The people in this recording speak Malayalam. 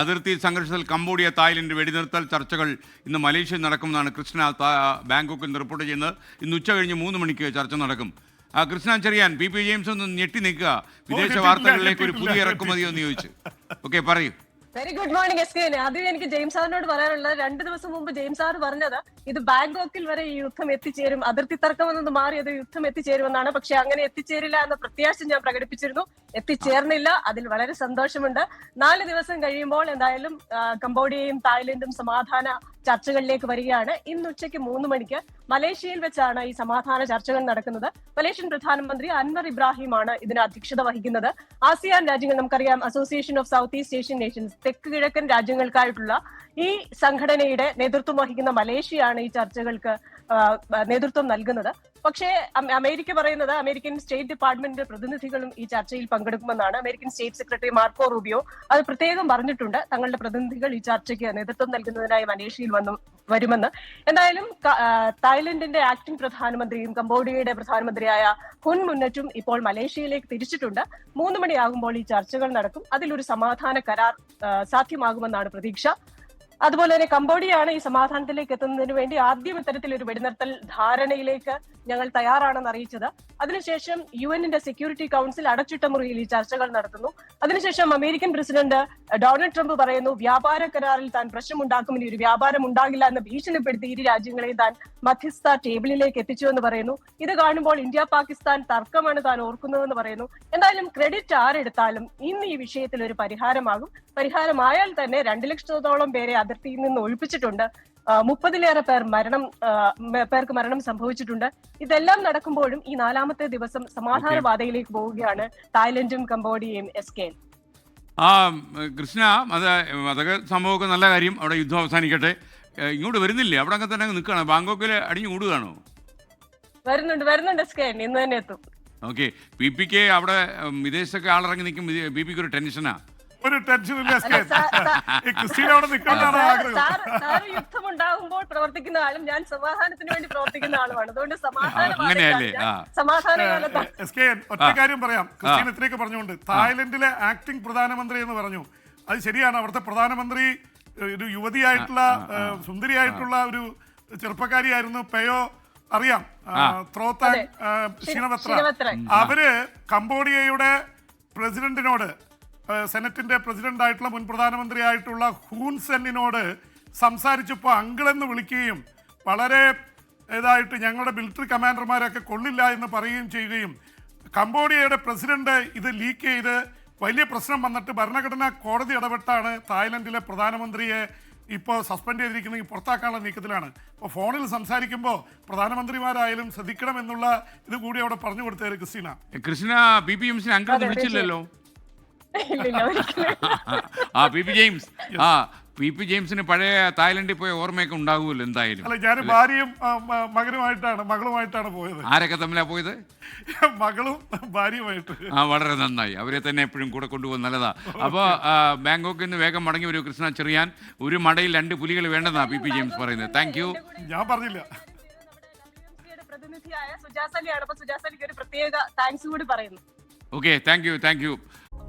അതിർത്തി സംഘർഷത്തിൽ കംബോഡിയ തായ്ലൻഡ് വെടിനിർത്തൽ ചർച്ചകൾ ഇന്ന് മലേഷ്യയിൽ നടക്കുമെന്നാണ് കൃഷ്ണ ബാങ്കോക്കിൽ നിന്ന് റിപ്പോർട്ട് ചെയ്യുന്നത്. ഇന്ന് ഉച്ച കഴിഞ്ഞ് മൂന്ന് മണിക്ക് ചർച്ച നടക്കും. ആ, Krishna Cheriyan P. P. James ഒന്ന് ഞെട്ടി നിൽക്കുക. വിദേശ വാർത്തകളിലേക്ക് ഒരു പുതിയ ഇറക്കുമതി ഒന്ന് എന്ന് ചോദിച്ചു. ഓക്കെ പറയൂ. Very good morning S K. ആദ്യം എനിക്ക് ജെയിംസ് സാറിനോട് പറയാനുള്ളത് രണ്ട് ദിവസം മുമ്പ് ജെയിംസ് സാർ പറഞ്ഞത് ഇത് ബാങ്കോക്കിൽ വരെ ഈ യുദ്ധം എത്തിച്ചേരും. അതിർത്തി തർക്കം എന്നത് മാറി അത് യുദ്ധം എത്തിച്ചേരുമെന്നാണ്. പക്ഷെ അങ്ങനെ എത്തിച്ചേരില്ല എന്ന പ്രത്യാശ ഞാൻ പ്രകടിപ്പിച്ചിരുന്നു. എത്തിച്ചേർന്നില്ല. അതിൽ വളരെ സന്തോഷമുണ്ട്. നാല് ദിവസം കഴിയുമ്പോൾ എന്തായാലും കംബോഡിയയും തായ്ലൻഡും സമാധാന ചർച്ചകളിലേക്ക് വരികയാണ്. ഇന്ന് ഉച്ചയ്ക്ക് മൂന്ന് മണിക്ക് മലേഷ്യയിൽ വെച്ചാണ് ഈ സമാധാന ചർച്ചകൾ നടക്കുന്നത്. മലേഷ്യൻ പ്രധാനമന്ത്രി അൻവർ ഇബ്രാഹിമാണ് ഇതിന് അധ്യക്ഷത വഹിക്കുന്നത്. ആസിയാൻ രാജ്യങ്ങൾ നമുക്കറിയാം association of south east Asian nations തെക്ക് കിഴക്കൻ രാജ്യങ്ങൾക്കായിട്ടുള്ള ഈ സംഘടനയുടെ നേതൃത്വം വഹിക്കുന്ന മലേഷ്യയാണ് ഈ ചർച്ചകൾക്ക് നേതൃത്വം നൽകുന്നത്. പക്ഷേ അമേരിക്ക പറയുന്നത് അമേരിക്കൻ സ്റ്റേറ്റ് ഡിപ്പാർട്ട്മെന്റിന്റെ പ്രതിനിധികളും ഈ ചർച്ചയിൽ പങ്കെടുക്കുമെന്നാണ്. American state secretary Marco Rubio അത് പ്രത്യേകം പറഞ്ഞിട്ടുണ്ട്. തങ്ങളുടെ പ്രതിനിധികൾ ഈ ചർച്ചയ്ക്ക് നേതൃത്വം നൽകുന്നതിനായി മലേഷ്യയിൽ വന്നു വരുമെന്ന്. എന്തായാലും തായ്ലൻഡിന്റെ ആക്ടിംഗ് പ്രധാനമന്ത്രിയും കംബോഡിയയുടെ പ്രധാനമന്ത്രിയായ ഹുൻ മുന്നറ്റും ഇപ്പോൾ മലേഷ്യയിലേക്ക് തിരിച്ചിട്ടുണ്ട്. മൂന്ന് മണിയാകുമ്പോൾ ഈ ചർച്ചകൾ നടക്കും. അതിലൊരു സമാധാന കരാർ സാധ്യമാകുമെന്നാണ് പ്രതീക്ഷ. അതുപോലെ തന്നെ കംബോഡിയയാണ് ഈ സമാധാനത്തിലേക്ക് എത്തുന്നതിന് വേണ്ടി ആദ്യം ഇത്തരത്തിൽ ഒരു വെടിനിർത്തൽ ധാരണയിലേക്ക് ഞങ്ങൾ തയ്യാറാണെന്ന് അറിയിച്ചത്. അതിനുശേഷം യു എന്നിന്റെ സെക്യൂരിറ്റി കൗൺസിൽ അടച്ചിട്ട മുറിയിൽ ഈ ചർച്ചകൾ നടത്തുന്നു. അതിനുശേഷം അമേരിക്കൻ പ്രസിഡന്റ് ഡൊണാൾഡ് ട്രംപ് പറയുന്നു വ്യാപാര കരാറിൽ താൻ പ്രശ്നമുണ്ടാക്കും ഇനി ഒരു വ്യാപാരം ഉണ്ടാകില്ല എന്ന് ഭീഷണിപ്പെടുത്തി ഇരു രാജ്യങ്ങളെയും താൻ മധ്യസ്ഥ ടേബിളിലേക്ക് എത്തിച്ചു എന്ന് പറയുന്നു. ഇത് കാണുമ്പോൾ ഇന്ത്യ പാകിസ്ഥാൻ തർക്കമാണ് താൻ ഓർക്കുന്നതെന്ന് പറയുന്നു. എന്തായാലും ക്രെഡിറ്റ് ആരെടുത്താലും ഇന്ന് ഈ വിഷയത്തിൽ ഒരു പരിഹാരമാകും. പരിഹാരമായാൽ തന്നെ രണ്ട് ലക്ഷത്തോളം പേരെ അതിർത്തിയിൽ നിന്ന് ഒഴിപ്പിച്ചിട്ടുണ്ട്. മുപ്പതിലേറെ പേർ മരണം പേർക്ക് മരണം സംഭവിച്ചിട്ടുണ്ട്. ഇതെല്ലാം നടക്കുമ്പോഴും ഈ നാലാമത്തെ ദിവസം സമാധാനപാതയിലേക്ക് പോവുകയാണ് തായ്ലൻഡും കംബോഡിയയും എസ് കെ. ആ കൃഷ്ണ അത് അതൊക്കെ സംഭവമൊക്കെ നല്ല കാര്യം. അവിടെ യുദ്ധം അവസാനിക്കട്ടെ. ഇങ്ങോട്ട് വരുന്നില്ലേ? അവിടെ അങ്ങ് തന്നെ നിൽക്കുകയാണ്. ബാങ്കോക്കിൽ അടിഞ്ഞു കൂടുകയാണോ? വരുന്നുണ്ട് വരുന്നുണ്ട് എസ് കെ. ഇന്ന് തന്നെ എത്തും. ഓക്കെ. പി പിക്ക് അവിടെ വിദേശത്തൊക്കെ ആളിറങ്ങി നിൽക്കും. പി പിക്ക് ഒരു ടെൻഷനാ. ഒരു സാർ- ഈ ക്രിസ്റ്റീന അവിടെ നിൽക്കാനാണ് ആഗ്രഹം. യുദ്ധം ഉണ്ടാകുമ്പോൾ പ്രവർത്തിക്കുന്ന ആളും ഞാൻ സമാധാനത്തിന് വേണ്ടി പ്രവർത്തിക്കുന്ന ആളുമാണ്. അതുകൊണ്ട് സമാധാന എസ് കെ ഒറ്റ കാര്യം പറയാം. ക്രിസ്റ്റീൻ ഇത്രയൊക്കെ പറഞ്ഞുകൊണ്ട് തായ്ലൻഡിലെ ആക്ടിംഗ് പ്രധാനമന്ത്രി എന്ന് പറഞ്ഞു. അത് ശരിയാണ്. അവിടുത്തെ പ്രധാനമന്ത്രി ഒരു യുവതിയായിട്ടുള്ള സുന്ദരിയായിട്ടുള്ള ഒരു ചെറുപ്പക്കാരിയായിരുന്നു പെയോ അറിയാം. ത്രോത്താൻ ക്ഷീണപത്ര. അവർ കംബോഡിയയുടെ പ്രസിഡന്റിനോട് പ്രസിഡന്റ് ആയിട്ടുള്ള മുൻ പ്രധാനമന്ത്രിയായിട്ടുള്ള ഹൂൻ സെന്നിനോട് സംസാരിച്ചപ്പോൾ അങ്കിളെന്ന് വിളിക്കുകയും വളരെ ഇതായിട്ട് ഞങ്ങളുടെ മിലിറ്ററി കമാൻഡർമാരൊക്കെ കൊള്ളില്ല എന്ന് പറയുകയും ചെയ്യുകയും കംബോഡിയയുടെ പ്രസിഡന്റ് ഇത് ലീക്ക് ചെയ്ത് വലിയ പ്രശ്നം വന്നിട്ട് ഭരണഘടനാ കോടതി ഇടപെട്ടാണ് തായ്ലൻഡിലെ പ്രധാനമന്ത്രിയെ ഇപ്പോൾ സസ്പെൻഡ് ചെയ്തിരിക്കുന്നെങ്കിൽ പുറത്താക്കാനുള്ള നീക്കത്തിലാണ്. അപ്പോൾ ഫോണിൽ സംസാരിക്കുമ്പോൾ പ്രധാനമന്ത്രിമാരായാലും ശ്രദ്ധിക്കണം എന്നുള്ള ഇത് കൂടി അവിടെ പറഞ്ഞു കൊടുത്തത് Christina. Christina B P M uncle വിളിച്ചില്ലല്ലോ? ആ പി പി ജെയിംസ് ആ പി പി ജെയിംസിന് പഴയ തായ്ലൻഡിൽ പോയ ഓർമ്മയൊക്കെ ഉണ്ടാകുമല്ലോ എന്തായാലും അല്ല ഞാൻ ഭാര്യയും ആ, മ- മകനുമായിട്ടാണ് മകളുമായിട്ടാണ് പോയത് ആരൊക്കെ തമ്മിലാ പോയത് മകളും ഭാര്യയുമായിട്ട് ആ വളരെ നന്നായി അവരെ തന്നെ എപ്പോഴും കൂടെ കൊണ്ടുപോകുന്ന നല്ലതാ അപ്പോൾ ബാങ്കോക്കിൽ നിന്ന് വേഗം മടങ്ങി വരൂ കൃഷ്ണ ചെറിയാൻ ഒരു മടയിൽ രണ്ട് പുലികൾ വേണ്ടെന്നാ പി പി ജെയിംസ് പറയുന്നത് താങ്ക് യു ഞാൻ പറഞ്ഞില്ല യുടെ പ്രതിനിധിയായ സുജാസലിയാണ് അപ്പൊ സുജാസലിക്ക് ഒരു പ്രത്യേക താങ്ക്സ് കൂടി പറയുന്നു okay thank you thank you